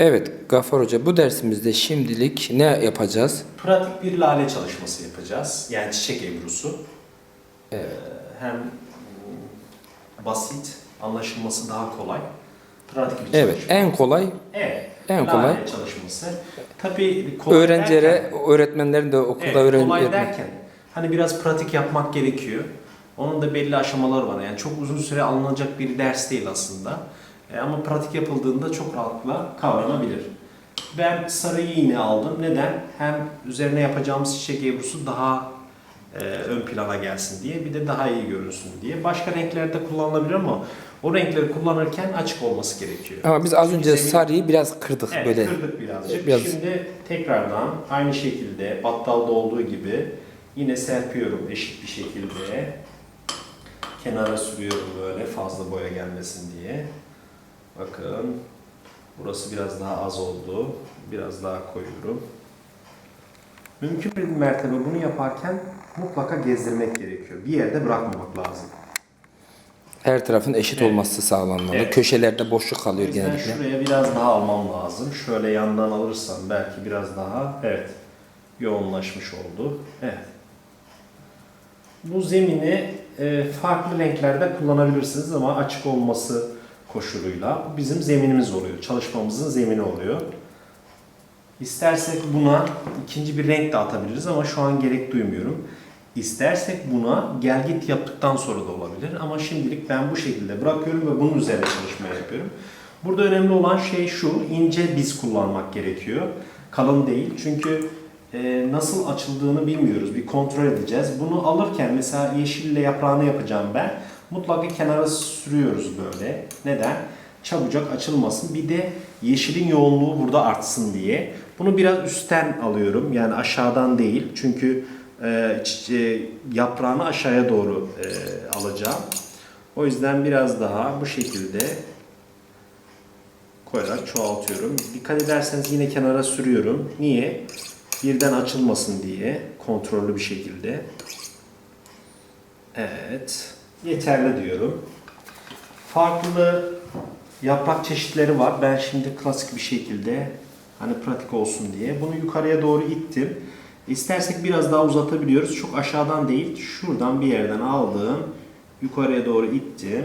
Evet Gafar Hoca bu dersimizde şimdilik ne yapacağız? Pratik bir lale çalışması yapacağız. Yani çiçek ebrusu. Evet. Ee, hem basit, anlaşılması daha kolay. Pratik bir Evet çalışma. en kolay Evet. en lale kolay. çalışması. Tabii kolay öğrencilere, derken- öğretmenlerin de okulda Evet, öğren kolay derken hani biraz pratik yapmak gerekiyor. Onun da belli aşamaları var. Yani çok uzun süre alınacak bir ders değil aslında. E, ama pratik yapıldığında çok rahatlıkla kavranabilir. Ben sarı iğne aldım. Neden? Hem üzerine yapacağımız çiçek ebrusu daha e, ön plana gelsin diye bir de daha iyi görünsün diye. Başka renklerde kullanılabilir ama o renkleri kullanırken açık olması gerekiyor. Ama biz az önce Zemin- sarıyı biraz kırdık Evet, böyle. kırdık birazcık. Biraz- Şimdi tekrardan aynı şekilde battalda olduğu gibi yine serpiyorum eşit bir şekilde. Kenara sürüyorum böyle fazla boya gelmesin diye. Bakın burası biraz daha az oldu. Biraz daha koyuyorum. Mümkün bir mertebe bunu yaparken mutlaka gezdirmek gerekiyor. Bir yerde bırakmamak lazım. Her tarafın eşit Evet. olması sağlanmalı. Evet. Köşelerde boşluk kalıyor yüzden genellikle. şuraya biraz daha almam lazım. Şöyle yandan alırsam belki biraz daha evet yoğunlaşmış oldu. Evet. Bu zemini e, farklı renklerde kullanabilirsiniz ama açık olması koşuluyla bu bizim zeminimiz oluyor. Çalışmamızın zemini oluyor. İstersek buna ikinci bir renk de atabiliriz ama şu an gerek duymuyorum. İstersek buna gel git yaptıktan sonra da olabilir ama şimdilik ben bu şekilde bırakıyorum ve bunun üzerine çalışma yapıyorum. Burada önemli olan şey şu, ince biz kullanmak gerekiyor. Kalın değil çünkü e, nasıl açıldığını bilmiyoruz. Bir kontrol edeceğiz. Bunu alırken mesela yeşille yaprağını yapacağım ben. Mutlaka kenara sürüyoruz böyle. Neden? Çabucak açılmasın. Bir de yeşilin yoğunluğu burada artsın diye. Bunu biraz üstten alıyorum. Yani aşağıdan değil. Çünkü e, e, yaprağını aşağıya doğru e, alacağım. O yüzden biraz daha bu şekilde koyarak çoğaltıyorum. Dikkat ederseniz yine kenara sürüyorum. Niye? Birden açılmasın diye kontrollü bir şekilde. Evet. Yeterli diyorum. Farklı yaprak çeşitleri var. Ben şimdi klasik bir şekilde hani pratik olsun diye bunu yukarıya doğru ittim. İstersek biraz daha uzatabiliyoruz. Çok aşağıdan değil, şuradan bir yerden aldım. Yukarıya doğru ittim.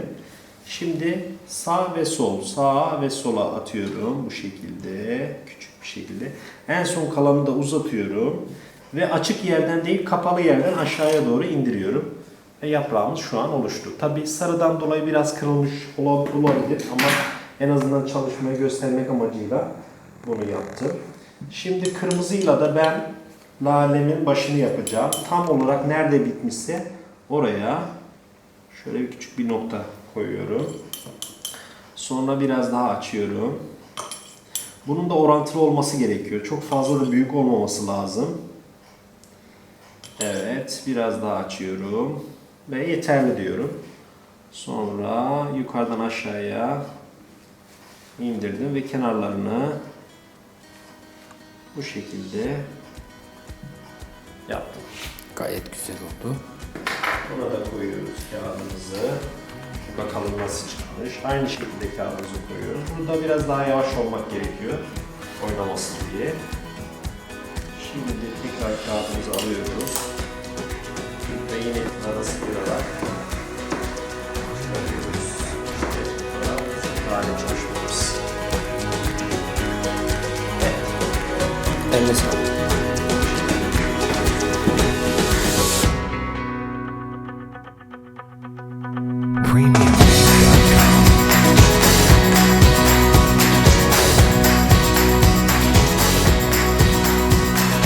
Şimdi sağ ve sol, sağa ve sola atıyorum bu şekilde, küçük bir şekilde. En son kalanı da uzatıyorum ve açık yerden değil kapalı yerden aşağıya doğru indiriyorum. Ve yaprağımız şu an oluştu. Tabi sarıdan dolayı biraz kırılmış ola- olabilir ama en azından çalışmayı göstermek amacıyla bunu yaptım. Şimdi kırmızıyla da ben lalemin başını yapacağım. Tam olarak nerede bitmişse oraya şöyle bir küçük bir nokta koyuyorum. Sonra biraz daha açıyorum. Bunun da orantılı olması gerekiyor. Çok fazla da büyük olmaması lazım. Evet, biraz daha açıyorum ve yeterli diyorum. Sonra yukarıdan aşağıya indirdim ve kenarlarını bu şekilde yaptım. Gayet güzel oldu. Buna da koyuyoruz kağıdımızı. Bakalım nasıl çıkmış. Aynı şekilde kağıdımızı koyuyoruz. Burada biraz daha yavaş olmak gerekiyor. Oynamasın diye. Şimdi de tekrar kağıdımızı alıyoruz. Ve yine arası kırarak çıkarıyoruz. İşte Hale çalışmamız. Eline sağlık.